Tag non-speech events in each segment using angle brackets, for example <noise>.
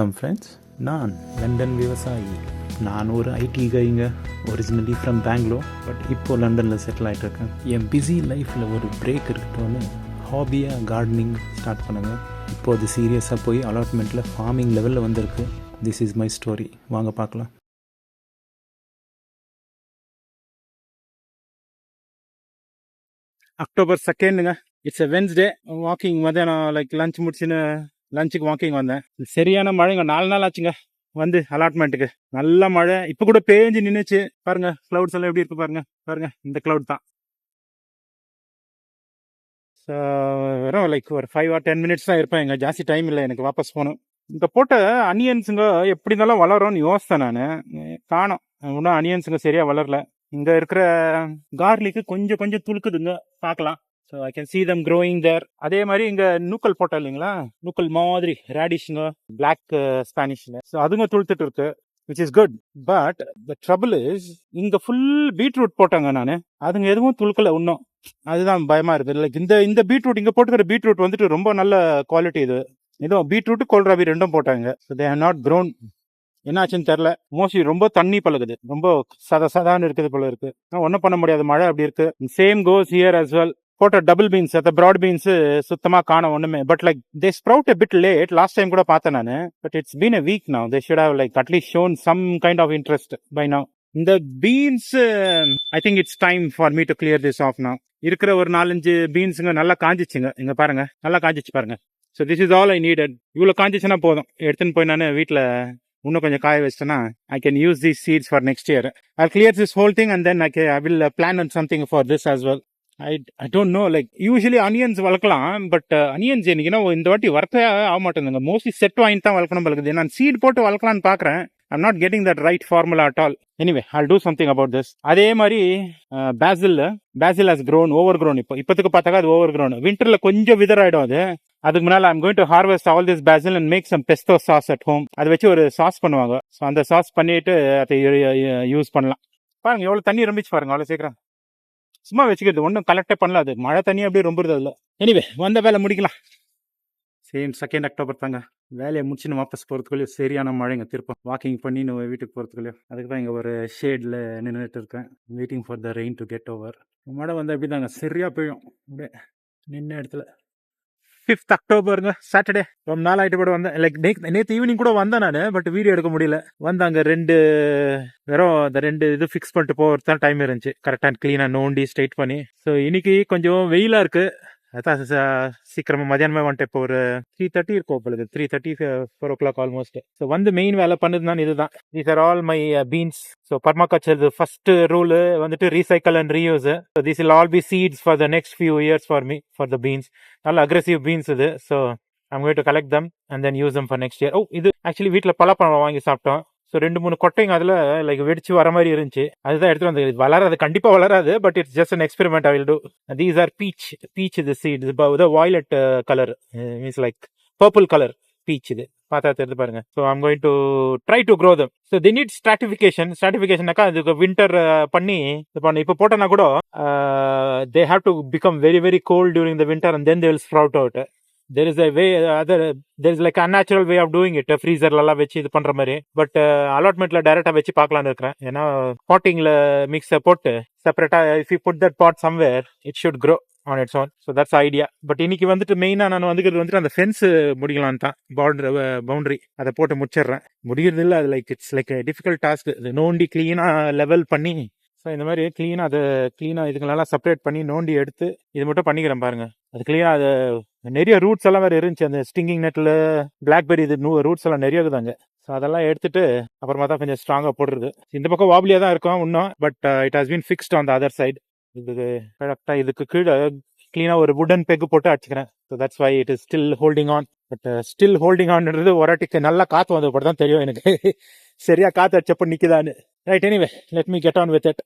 வணக்கம் ஃப்ரெண்ட்ஸ் நான் லண்டன் விவசாயி. நான் ஒரு ஐடி கைங்க. ஒரிஜினலி ஃப்ரம் பெங்களூர் பட் இப்போ லண்டனில் செட்டில் ஆகிட்டு இருக்கேன் என் பிஸி லைஃப்பில் ஒரு பிரேக் இருக்கட்டும்னு ஹாபியாக கார்டனிங் ஸ்டார்ட் பண்ணுங்க. இப்போ அது சீரியஸாக போய் அலாட்மெண்ட்டில் ஃபார்மிங் லெவலில் வந்திருக்கு. திஸ் இஸ் மை ஸ்டோரி வாங்க பார்க்கலாம். அக்டோபர் செகண்டுங்க இட்ஸ் எ வென்ஸ்டே வாக்கிங் மத்தியானம் லைக் லஞ்ச் முடிச்சுன்னு லஞ்சுக்கு வாக்கிங் வந்தேன். சரியான மழைங்க. நாலு நாள் ஆச்சுங்க. வந்து அலாட்மெண்ட்டுக்கு நல்ல மழை. இப்போ கூட பேஞ்சு நின்றுச்சு பாருங்க கிளவுட்ஸ் எல்லாம் எப்படி இருக்கு பாருங்க. பாருங்க இந்த கிளவுட் தான். ஸோ வெறும் லைக் ஒரு ஃபைவ் ஆர் டென் மினிட்ஸ் தான் இருப்பேன். எங்க ஜாஸ்தி டைம் இல்லை. எனக்கு வாபஸ் போகணும். இந்த போட்ட அனியன்ஸுங்க எப்படி இருந்தாலும் வளரும்னு யோசித்தேன் நான். காணோம். இன்னும் அனியன்ஸுங்க சரியாக வளரல. இங்கே இருக்கிற கார்லிக்கு கொஞ்சம் கொஞ்சம் துளுக்குதுங்க. பார்க்கலாம். So I can see them growing there அதே மாதிரி இங்கே நூக்கல் போட்டோம் இல்லைங்களா? நூக்கல் மாதிரி ரேடிஷுங்க பிளாக் ஸ்பானிஷ்ல ஸோ அதுங்க துளுத்துட்டு இருக்கு which is good but the trouble is இங்கே ஃபுல் பீட்ரூட் போட்டாங்க நான். அதுங்க எதுவும் துளுக்கல இன்னும். அதுதான் பயமாக இருக்குது. லைக் இந்த இந்த பீட்ரூட் இங்கே போட்டுக்கிற பீட்ரூட் வந்துட்டு ரொம்ப நல்ல குவாலிட்டி இது. இதுவும் பீட்ரூட் கோல்ராபி ரெண்டும் போட்டாங்க. So they have not grown என்னாச்சுன்னு தெரில மோஸ்ட்லி ரொம்ப தண்ணி பழகுது ரொம்ப சத சதான்னு இருக்குது போல இருக்கு. ஒன்றும் பண்ண முடியாது. மழை அப்படி இருக்கு. Same goes here as well போட்ட டபுள் பீன்ஸ் அந்த ப்ராட் பீன்ஸ் சுத்தமாக காணும் ஒன்றுமே but like they sprout a bit late last time கூட பார்த்தேன் நான். But it's been a week now. They should have like at least shown some kind of interest by now இந்த beans I think it's time for me to clear this off now. இருக்கிற ஒரு நாலஞ்சு பீன்ஸுங்க நல்லா காஞ்சிச்சுங்க. இங்கே பாருங்க. நல்லா காஞ்சிச்சு பாருங்க. So this is all I needed இவ்வளோ காஞ்சிச்சுன்னா போதும். எடுத்துன்னு போய் நான் வீட்டில் இன்னும் கொஞ்சம் காய வச்சிட்டேன்னா I can use these seeds for next year I clear this whole thing and then I I will plan and something for this as well I I don't know like usually onions வளர்க்கலாம் but onions எனக்குன்னா இந்த வாட்டி வரத்தே ஆக மாட்டேங்குதுங்க. Mostly set வாங்கி தான் வளர்க்கணும் பழகுது நான் சீட் போட்டு வளர்க்கலாம்னு பார்க்குறேன். I'm not getting that right formula at all anyway I do something about this அதே மாதிரி basil basil has grown over grown இப்போ இப்போத்துக்கு பார்த்தாக்கா அது ஓவர் க்ரோன் வின்டரில் கொஞ்சம் விதர் ஆகிடும் அது. அதுக்கு முன்னால் I'm going to harvest all this basil and make some pesto sauce at home அதை வச்சு ஒரு சாஸ் பண்ணுவாங்க. ஸோ அந்த சாஸ் பண்ணிட்டு அதை uh, யூஸ் பண்ணலாம். பாருங்க எவ்வளோ தண்ணி ரொம்பிச்சு பாருங்க அவ்வளோ சீக்கிரம். சும்மா வச்சுக்கிறது. ஒன்றும் கலெக்டே பண்ணல அது. மழை தண்ணி அப்படியே ரொம்புறது அதில். எனிவே வந்த வேலை முடிக்கலாம். சேம் செகண்ட் அக்டோபர் தாங்க. வேலையை முடிச்சுன்னு வாபஸ் போகிறதுக்குள்ளேயும் சரியான மழைங்க திருப்பம். வாக்கிங் பண்ணி நம்ம வீட்டுக்கு போகிறதுக்குள்ளேயும் அதுக்கு தான் இங்கே ஒரு ஷேடில் நின்றுட்டு இருக்கேன். Waiting for the rain to get over மழை வந்தால் அப்படி தாங்க சரியாக பெய்யும். அப்படியே நின்ன இடத்துல. ஃபிஃப்த் அக்டோபருங்க சாட்டர்டே ரொம்ப நாள் ஆகிட்டு கூட வந்தேன் லைக் நேற்று ஈவினிங் கூட வந்தேன் நான் பட் வீடியோ எடுக்க முடியல. வந்தாங்க ரெண்டு வெறும் அந்த ரெண்டு இது ஃபிக்ஸ் பண்ணிட்டு போகிறது தான் டைம் இருந்துச்சு கரெக்டாக க்ளீனாக நோண்டி ஸ்ட்ரைட் பண்ணி. ஸோ இன்னைக்கு கொஞ்சம் வெயிலாக இருக்குது அதான் சீக்கிரமாக மதியானமே வந்துட்டு இப்போ ஒரு த்ரீ தேர்ட்டி இருக்கும் உங்களுக்கு three thirty four o'clock almost so வந்து மெயின் வேலை பண்ணது தான் இதுதான் these are all my beans so permaculture first rule வந்துட்டு recycle and reuse so this will all be seeds for the next few years for me for the beans நல்ல aggressive beans இது. So I'm going to collect them and then use them for next year ஓ இது actually வீட்டில் பலாப்பழம் வாங்கி சாப்பிட்டோம். So ரெண்டு மூணு கொட்டைங்க அதில் லைக் வெடிச்சு வர மாதிரி இருந்துச்சு. அதுதான் எடுத்துகிட்டு வந்து இது வளராது கண்டிப்பாக வளராது but it's just an experiment I will do these are peach peach இது சீட் இது violet colour means like purple colour peach இது. பார்த்தா தெரிஞ்சு பாருங்க. So I'm going to try to grow them so the need stratification ஸ்ட்ராட்டிஃபிகேஷனாக்கா அதுக்கு winter பண்ணி இது பண்ண. இப்போ போட்டோன்னா கூட they have to become very very cold during the winter and then they will sprout out there is a way other there is like unnatural way of doing it ஃப்ரீசர்லாம் வச்சு இது பண்ற மாதிரி. பட் அலாட்மெண்ட்ல டைரக்டா வச்சு பார்க்கலான்னு இருக்கிறேன். ஏன்னா பாட்டிங்ல மிக்ஸை போட்டு செப்பரேட்டா if you put that pot somewhere it should grow on its own so that's idea but இன்னைக்கு வந்துட்டு மெயினாக நான் வந்துக்கிறது வந்துட்டு அந்த ஃபென்ஸ் முடிக்கலான்னு தான். பவுண்டரி பவுண்டரி uh, அதை போட்டு முடிச்சிடுறேன். முடிகிறது இல்லை. அது like it's like difficult task நோண்டி க்ளீனாக லெவல் பண்ணி ஸோ இந்த மாதிரி க்ளீனாக அதை க்ளீனாக இதுங்களெல்லாம் செப்பரேட் பண்ணி நோண்டி எடுத்து இது மட்டும் பண்ணிக்கிறேன் பாருங்கள் அதுக்குள்ளேயும் அது நிறைய ரூட்ஸ் எல்லாம் வேறு இருந்துச்சு. அந்த ஸ்டிங்கிங் நெட்டில் பிளாக்பெரி இது நூ ரூட்ஸ் எல்லாம் நிறைய இருக்குதாங்க ஸோ அதெல்லாம் எடுத்துட்டு அப்புறமா தான் கொஞ்சம் ஸ்ட்ராங்காக போடுறது. இந்த பக்கம் வாபிலியாக தான் இருக்கும் இன்னும் but it has been fixed on the other side இதுக்கு கரெக்டாக இதுக்கு கீழே க்ளீனாக ஒரு வுடன் பெக்கு போட்டு அடிச்சுக்கிறேன். So that's why it is still holding on but still holding ஆன்றது ஒராட்டிக்கு நல்லா காற்று வந்த படம் தான் தெரியும் எனக்கு. <laughs> சரியாக காற்று அடிச்சப்போ நிற்குதான்னு right anyway let me get on with it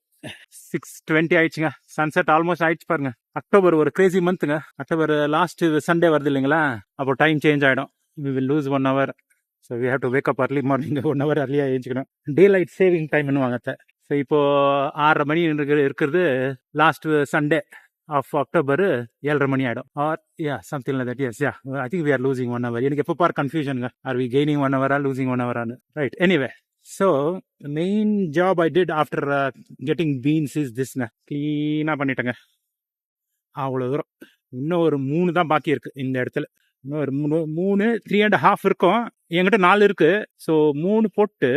six twenty ஆயிடுச்சுங்க. சன்செட் ஆல்மோஸ்ட் ஆயிடுச்சு பாருங்க. அக்டோபர் ஒரு கிரேசி மந்த்துங்க அக்டோபர் லாஸ்ட் சண்டே வருது இல்லைங்களா? அப்போ டைம் சேஞ்ச் ஆகிடும் we will lose one hour so we have to wake up early morning one hour அர்லியாக ஏஞ்சிக்கணும். டே லைட் சேவிங் டைம்னு வாங்க ஸோ இப்போது ஆறரை மணி இருக்கிறது லாஸ்ட் சண்டே ஆஃப் அக்டோபர் ஏழரை மணி ஆகிடும் or yeah something that yes yeah I think we are losing one hour எனக்கு எப்போ பார் கன்ஃபியூஷனுங்க ஆர் வி கெய்னிங் ஒன் ஹவரா losing one ஹவரான்னு right anyway so main job I did after getting beans is திஸ்ங்க க்ளீனாக பண்ணிட்டேங்க. அவ்வளோ தூரம். இன்னும் ஒரு மூணு தான் பாக்கி இருக்குது இந்த இடத்துல. இன்னும் ஒரு மூணு மூணு த்ரீ அண்ட் ஹாஃப் இருக்கும். என்கிட்ட நாலு இருக்குது ஸோ மூணு போட்டு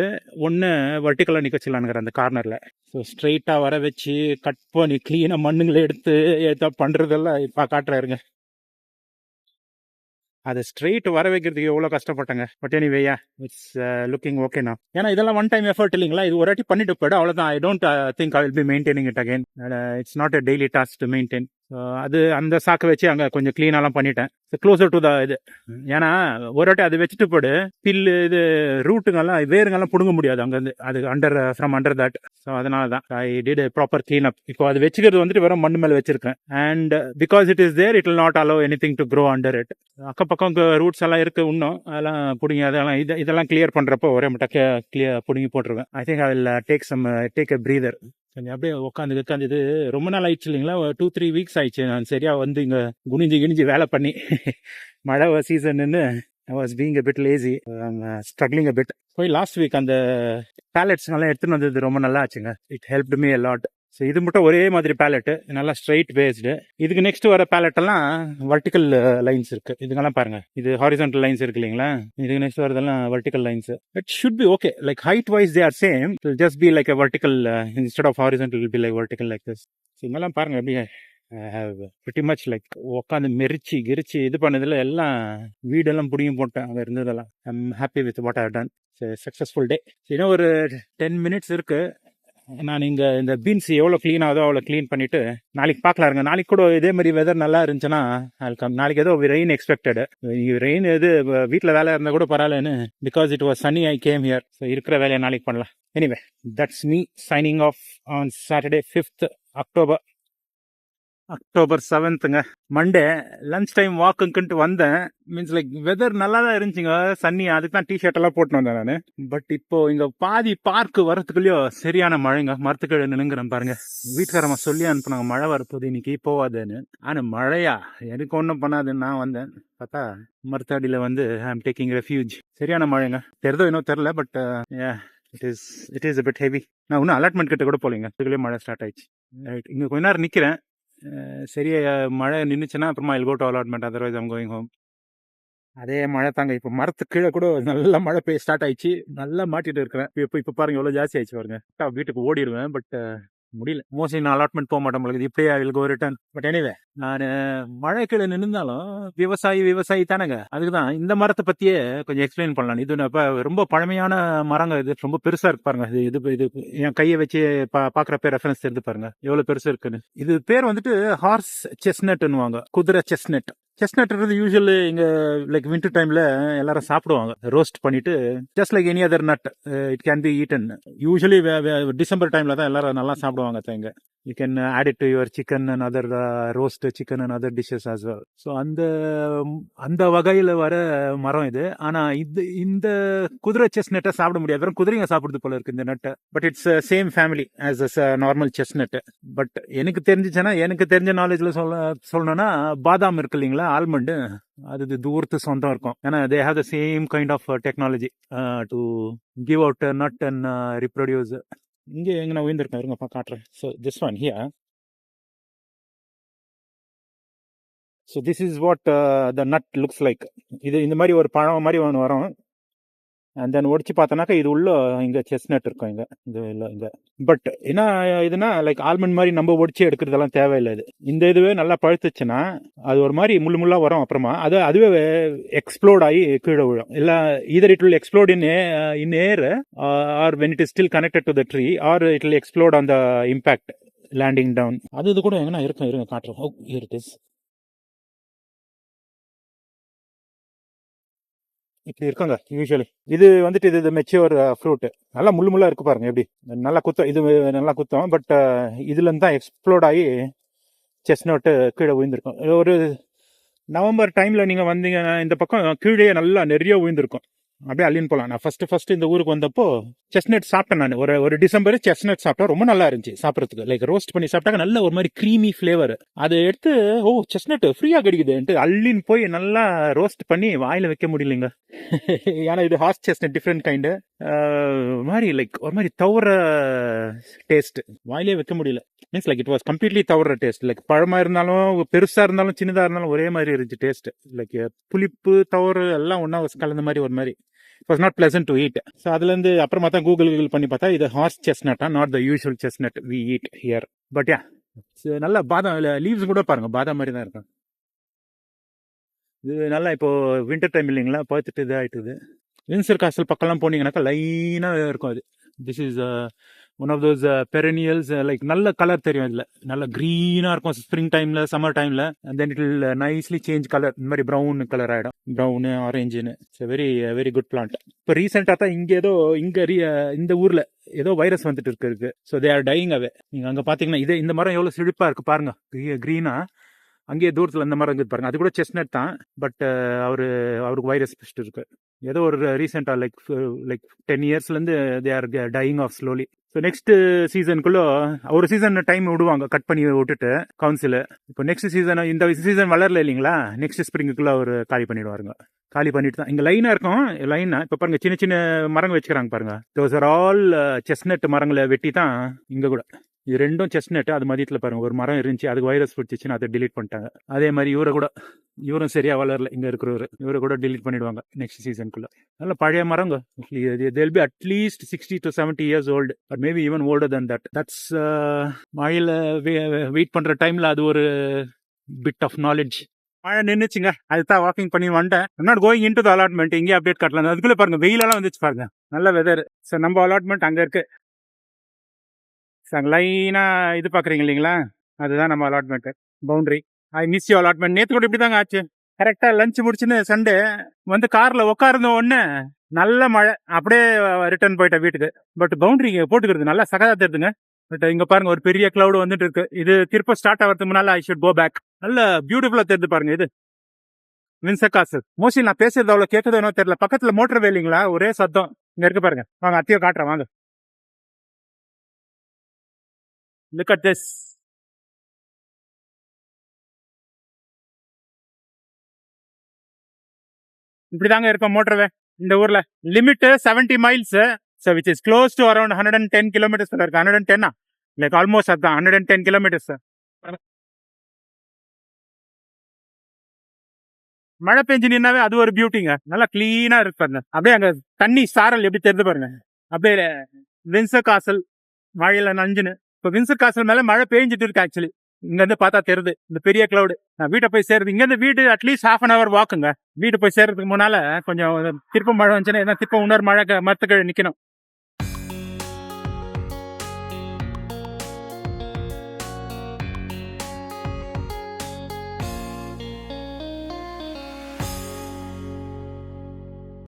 ஒன்று வர்டிக்கலாக நிற்க வச்சிடலானுங்கிற அந்த கார்னரில் ஸோ ஸ்ட்ரைட்டாக வர வச்சு கட் பண்ணி க்ளீனாக மண்ணுங்களை எடுத்து ஏதோ பண்ணுறதெல்லாம் இப்போ காட்டுறாருங்க. அதை ஸ்ட்ரெயிட் வர வைக்கிறதுக்கு எவ்வளோ கஷ்டப்பட்டேங்க. பட் எனிவேயா இட்ஸ் லுக்கிங் ஓகேண்ணா ஏன்னா இதெல்லாம் ஒன் டைம் எஃபர்ட் இல்லைங்களா? இது ஒரு வாட்டி பண்ணிட்டு போய்டும் அவ்வளோதான் I don't think I will be maintaining it again it's not a daily task to maintain அது அந்த சாக்கை வச்சு அங்கே கொஞ்சம் க்ளீனாலாம் பண்ணிட்டேன். க்ளோசர் டு த இது. ஏன்னா ஒரு வாட்டி அது வச்சுட்டு போடு பில்லு இது ரூட்டுங்கெல்லாம் வேருங்கெல்லாம் பிடுங்க முடியாது அங்கேருந்து அது under from under that so அதனால தான் I did proper clean up இப்போ அது வச்சுக்கிறது வந்துட்டு வெறும் மண் மேலே வச்சிருக்கேன். And because it is there it will not allow anything to grow under it அக்கப்பக்கம் roots எல்லாம் இருக்கு இன்னும். அதெல்லாம் பிடிங்கி அதெல்லாம் இது இதெல்லாம் கிளியர் பண்ணுறப்போ ஒரே மட்டும் கிளியர் பிடுங்கி போட்டுருவேன். I think I will take some take a breather கொஞ்சம் அப்படியே உட்காந்து உட்காந்து இது ரொம்ப நாள் ஆயிடுச்சு இல்லைங்களா? டூ த்ரீ வீக்ஸ் ஆயிடுச்சு. நான் சரியாக வந்து இங்கே குனிஞ்சு கிணிஞ்சு வேலை பண்ணி. மழை சீசன்னு I was being a bit lazy struggling a bit போய் லாஸ்ட் வீக் அந்த பேலட்ஸ் நல்லா எடுத்துன்னு வந்தது ரொம்ப நல்லா ஆச்சுங்க. It help me lot so இது மட்டும் ஒரே மாதிரி பேலட்டு நல்லா ஸ்ட்ரைட் பேஸ்டு இதுக்கு நெக்ஸ்ட் வர பேலெட்டெல்லாம் வர்டிக்கல் லைன்ஸ் இருக்கு. இதுங்கெல்லாம் பாருங்க. இது ஹாரிசன்டல் லைன்ஸ் இருக்கு இல்லைங்களா? இதுக்கு நெக்ஸ்ட் வரதெல்லாம் vertical lines it should be okay like height wise they are same just be like vertical instead of horizontal be like vertical like this இங்கெல்லாம் பாருங்க. அப்படியே பிரிட்டி மச் லைக் உட்காந்து மெரிச்சு கிரிச்சு இது பண்ணதில் எல்லாம் வீடெல்லாம் புடியும் போட்டேன். அங்கே இருந்ததெல்லாம். I'm happy with what are done successful day இன்னும் ஒரு டென் மினிட்ஸ் இருக்குது நான் இங்கே இந்த பீன்ஸ் எவ்வளோ க்ளீன் ஆகுதோ அவ்வளோ க்ளீன் பண்ணிவிட்டு நாளைக்கு பார்க்கலாம் இருங்க. நாளைக்கு கூட இதே மாதிரி வெதர் நல்லா இருந்துச்சுன்னா கம் நாளைக்கு ஏதோ ரெயின் எக்ஸ்பெக்டடு ரெயின் எது வீட்டில் வேலை இருந்தால் கூட பரவாயில்லன்னு பிகாஸ் இட் வாஸ் சனி ஐ கேம் ஹியர் ஸோ இருக்கிற வேலையை நாளைக்கு பண்ணலாம். Anyway that's me signing off on Saturday fifth October October செவன்த்துங்க Monday lunch time வாக்குங்கன்ட்டு வந்தேன். மீன்ஸ் லைக் வெதர் நல்லா தான் இருந்துச்சுங்க. சன்னி அதுக்கு தான் டிஷர்ட் எல்லாம் போட்டு வந்தேன் நான். பட் இப்போ இங்க பாதி பார்க்கு வரத்துக்குள்ளேயோ சரியான மழைங்க. மரத்துக்கீழே நின்னுங்கிறேன் பாருங்க. வீட்டுக்காரமா சொல்லி அனுப்புனாங்க மழை வரப்போகுது இன்னைக்கு போவாதுன்னு. ஆனா மழையா? எனக்கு ஒன்றும் பண்ணாதுன்னு நான் வந்தேன். பார்த்தா மரத்தடியில் வந்து ஐ எம் டேக்கிங் ரெஃப்யூஜ் சரியான மழைங்க. தெரிதோ இன்னும் தெரில but it is it is bit heavy நான் இன்னும் அலாட்மெண்ட் கிட்ட கூட போலீங்க அதுக்குள்ளேயே மழை ஸ்டார்ட் ஆயிடுச்சு. ரைட் இங்கே கொஞ்ச நேரம் நிற்கிறேன் சரியா மழை நின்றுச்சுன்னா அப்புறமா I'll go to allotment otherwise I'm going home அதே மழை தாங்க. இப்போ மரத்து கீழே கூட நல்ல மழை பெய்ய ஸ்டார்ட் ஆயிடுச்சு. நல்லா மாட்டிட்டு இருக்கிறேன். இப்போ இப்போ பாருங்க எவ்வளோ ஜாஸ்தி ஆயிடுச்சு பாருங்க. வீட்டுக்கு ஓடிடுவேன் பட் முடியல. மோஸ்ட்லி நான் அலாட்மெண்ட் போக மாட்டேன் உங்களுக்கு இப்படியே will go return but anyway நான் மழை கீழே நின்றுந்தாலும் விவசாயி விவசாயி தானேங்க. அதுக்கு தான் இந்த மரத்தை பற்றியே கொஞ்சம் எக்ஸ்பிளைன் பண்ணலாம். இது இப்போ ரொம்ப பழமையான மரங்க இது. ரொம்ப பெருசாக இருக்கு பாருங்க. இது இது இது என் கையை வச்சு பா பார்க்குறப்ப ரெஃபரன்ஸ் தெரிந்து பாருங்க. எவ்வளோ பெருசாக இருக்குன்னு. இது பேர் வந்துட்டு ஹார்ஸ் செஸ்னட்னுவாங்க குதிரை செஸ்னட் செஸ்னட்ன்றது யூஸ்வல் இங்கே லைக் வின்டர் டைமில் எல்லாரும் சாப்பிடுவாங்க. ரோஸ்ட் பண்ணிட்டு just like any other nut it can be eaten usually December டைமில் தான் எல்லாரும் நல்லா சாப்பிடுவாங்க then you can add it to your chicken and other roast chicken and other dishes as well so அந்த அந்த வகையில் வர மரம் இது. ஆனால் இது இந்த குதிரை செஸ் நட்டை சாப்பிட முடியாது. வெறும் குதிரைங்க சாப்பிடுறது போல இருக்கு இந்த நட்டை but it's same family as as normal chestnut but எனக்கு தெரிஞ்சிச்சுன்னா எனக்கு தெரிஞ்ச நாலேஜில் சொல்ல சொல்லணும்னா பாதாம் இருக்கு இல்லைங்களா? ஆல்மண்டு அது தூரத்து சொந்தம் இருக்கும். ஏன்னா they have the same kind of technology to give out nut and reproduce இங்கே எங்க நான் உயர்ந்திருக்கேன் இருங்கப்பா காட்டுறேன். So this one here so this is what the nut looks like இது இந்த மாதிரி ஒரு பழம் மாதிரி ஒன்று வரும். அண்ட் தென் ஒடிச்சு பார்த்தோன்னாக்கா இது உள்ள இங்கே செஸ் நட் இருக்கும் இங்கே. இது இல்லை இங்கே. பட் என்ன இதுனா லைக் ஆல்மண்ட் மாதிரி நம்ம ஒடிச்சு எடுக்கிறதெல்லாம் தேவையில்லை இது. இந்த இதுவே நல்லா பழுத்துச்சுன்னா அது ஒரு மாதிரி முள்ளு முள்ளாக வரும் அப்புறமா. அது அதுவே எக்ஸ்ப்ளோர்ட் ஆகி கீழே விழும். இல்லை either it will explode in a in air or when it is still connected to the tree or it will explode on the impact landing down அது இது கூட எங்கன்னா இருக்கும் இருங்க காட்டுறோம். ஓ இட் இஸ் இப்படி இருக்குங்க யூஸ்வலி இது வந்துட்டு இது மெச்சூர் ஃப்ரூட்டு uh, நல்லா முள்ளு முள்ளா இருக்கு பாருங்க எப்படி. நல்லா குத்தம். இது நல்லா குத்தம். பட் uh, இதுலேருந்து தான் எக்ஸ்ப்ளோர்ட் ஆகி செஸ்னோட்டு கீழே விழுந்திருக்கும். ஒரு நவம்பர் டைமில் நீங்கள் வந்தீங்கன்னா இந்த பக்கம் கீழே நல்லா நிறைய விழுந்திருக்கும். அப்படியே அள்ளின்னு போகலாம் நான் ஃபர்ஸ்ட் ஃபர்ஸ்ட் இந்த ஊருக்கு வந்தப்போ செஸ்னட் சாப்பிட்டேன் நான். ஒரு ஒரு டிசம்பர் செஸ்னட் சாப்பிட்டா ரொம்ப நல்லா இருந்துச்சு சாப்பிட்றதுக்கு. லைக் ரோஸ்ட் பண்ணி சாப்பிட்டாக்க நல்ல ஒரு மாதிரி க்ரீமி ஃப்ளேவர் அதை எடுத்து ஓ செஸ்னட் ஃப்ரீயாக கிடைக்குதுன்ட்டு அள்ளின்னு போய் நல்லா ரோஸ்ட் பண்ணி வாயில வைக்க முடியலைங்க. <laughs> ஏன்னா இது ஹார்ஸ் செஸ்னட் டிஃப்ரெண்ட் கைண்டு மாதிரி லைக் ஒரு மாதிரி தவற டேஸ்ட் வாயிலே வைக்க முடியல. Means like it was completely தவற டேஸ்ட் லைக் பழமா இருந்தாலும் பெருசா இருந்தாலும் சின்னதா இருந்தாலும் ஒரே மாதிரி இருந்துச்சு டேஸ்ட் லைக் புளிப்பு தவறு எல்லாம் ஒன்றா கலந்த மாதிரி ஒரு மாதிரி. It was not pleasant to eat so அதுலேருந்து அப்புறமா தான் கூகுள் கூகுள் பண்ணி பார்த்தா இது horse செஸ்னட்டா not the usual chestnut we eat here but yeah நல்லா பாதாம் லீவ்ஸ் கூட பாருங்கள் பாதாம் மாதிரி தான் இருக்கும். இது நல்லா இப்போது வின்டர் டைம் இல்லைங்களா? பார்த்துட்டு இதாக ஆயிட்டுது வின்சர் காசல் பக்கம்லாம் போனீங்கன்னாக்கா லைனாக இருக்கும் அது. This is one of those perennials like நல்ல கலர் தெரியும் இதில் நல்ல க்ரீனாக இருக்கும் ஸ்ப்ரிங் டைமில் சம்மர் டைமில் and then it'll nicely change colour இந்த மாதிரி ப்ரௌன் கலர் ஆகிடும் brown ஆரஞ்சுன்னு it's very very good plant இப்போ ரீசெண்டாக தான் இங்கே ஏதோ இங்கே uh, இந்த ஊரில் ஏதோ வைரஸ் வந்துட்டு இருக்கு. So they are dying away நீங்கள் அங்கே பார்த்தீங்கன்னா இதே இந்த மரம் எவ்வளோ செழிப்பாக இருக்குது பாருங்கள் க்ரீனாக அங்கேயே தூரத்தில் இந்த மரம் இருக்குது பாருங்க. அது கூட செஸ்னட் தான். பட் அவர் அவருக்கு வைரஸ் பெஸ்ட் இருக்கு. ஏதோ ஒரு ரீசெண்டாக like like ten இயர்ஸ்லேருந்து they are dying off slowly so next சீசனுக்குள்ளே ஒரு சீசன் டைம் விடுவாங்க. கட் பண்ணி விட்டுட்டு கவுன்சில் இப்போ நெக்ஸ்ட் சீசன் இந்த சீசன் வளரல இல்லைங்களா? நெக்ஸ்ட் ஸ்ப்ரிங்குக்குள்ளே அவர் காலி பண்ணிடுவாருங்க. காலி பண்ணிட்டு தான். இங்கே லைனாக இருக்கும். லைனாக இப்போ பாருங்கள் சின்ன சின்ன மரங்கள் வச்சுக்கிறாங்க பாருங்கள் தோஸ் ஆர் ஆல் செஸ்னட் மரங்களை வெட்டி தான் இங்கே கூட இது ரெண்டும் செஸ்னட் அது மதியத்தில் பாருங்க. ஒரு மரம் இருந்துச்சு அதுக்கு வைரஸ் பிடிச்சிச்சுன்னு அதை டிலீட் பண்ணிட்டாங்க. அதே மாதிரி இவரை கூட இவரும் சரியாக வளரல. இங்கே இருக்கிறவர் இவரை கூட டிலீட் பண்ணிடுவாங்க நெக்ஸ்ட் சீசனுக்குள்ளே நல்ல பழைய மரங்க. They'll be at least sixty to seventy years old but maybe even older than that that's மழையில் வெயிட் பண்ணுற டைமில் அது ஒரு பிட் ஆஃப் நாலேஜ் மழை நின்றுச்சுங்க அதுதான் வாக்கிங் பண்ணி வந்தேன். Not going in to the allotment இங்கே அப்டேட் காட்டலாம். அதுக்குள்ளே பாருங்க வெயிலெல்லாம் வந்துச்சு பாருங்க. நல்ல வெதர் ஸோ நம்ம அலாட்மெண்ட் அங்கே இருக்குது லைனாக இது பார்க்குறீங்க இல்லைங்களா? அதுதான் நம்ம allotment boundary I miss you allotment நேற்று கூட இப்படி தாங்க ஆச்சு கரெக்டாக லஞ்ச் முடிச்சுன்னு சண்டே வந்து காரில் உட்கார்ந்த உடனே நல்ல மழை. அப்படியே ரிட்டர்ன் போயிட்டேன் வீட்டுக்கு. பட் பவுண்டரி போட்டுக்கிறது நல்லா சகதா தெரியுதுங்க பட் இங்க பாருங்க ஒரு பெரிய கிளவுட் வந்துட்டு இருக்கு இது திருப்ப ஸ்டார்ட் ஆகிறதுக்கு முன்னால ஐ ஷுட் கோ பேக் நல்ல பியூட்டிஃபுல்லா தெரிஞ்சு பாருங்க இது. வின்சக்காசு மோஸ்ட்லி நான் பேசுறது அவ்வளவு கேட்குதோ தெரியல. பக்கத்துல மோட்டர் வேலிங்களா ஒரே சத்தம். இங்க இருக்கு பாருங்க. வாங்க அத்தியோ காட்டுறேன் வாங்க. லுக் அட் திஸ் இப்படிதாங்க இருக்கும் மோட்டர்வே இந்த ஊர்ல. Limit seventy miles so which is close to around hundred and ten kilometres இருக்கு ஹண்ட்ரட் அண்ட் டென்னா லைக் ஆல்மோஸ்ட் அதுதான் ஹண்ட்ரட் அண்ட் டென் கிலோமீட்டர்ஸ் மழை பெஞ்சினாவே அது ஒரு பியூட்டிங்க நல்லா கிளீனா இருக்கு பாருங்க. அப்படியே அங்க தண்ணி சாரல் எப்படி தெரிஞ்சு பாருங்க. அப்படியே வின்ச காசல் மழையில நஞ்சுன்னு. இப்போ வின்சர் காசல் மேல மழை பெய்ஞ்சிட்டு இருக்கு ஆக்சுவலி இங்க இருந்து பார்த்தா தெரியுது. இந்த பெரிய கிளவுடு நான் வீட்டை போய் சேருது இங்க இருந்து வீடு at least half an hour வாக்குங்க வீட்டு போய் சேர்றதுக்கு முன்னால கொஞ்சம் திருப்ப மழை வந்துச்சுன்னா ஏன்னா திருப்ப இன்னொரு மழை மரத்துக்கு நிக்கணும்.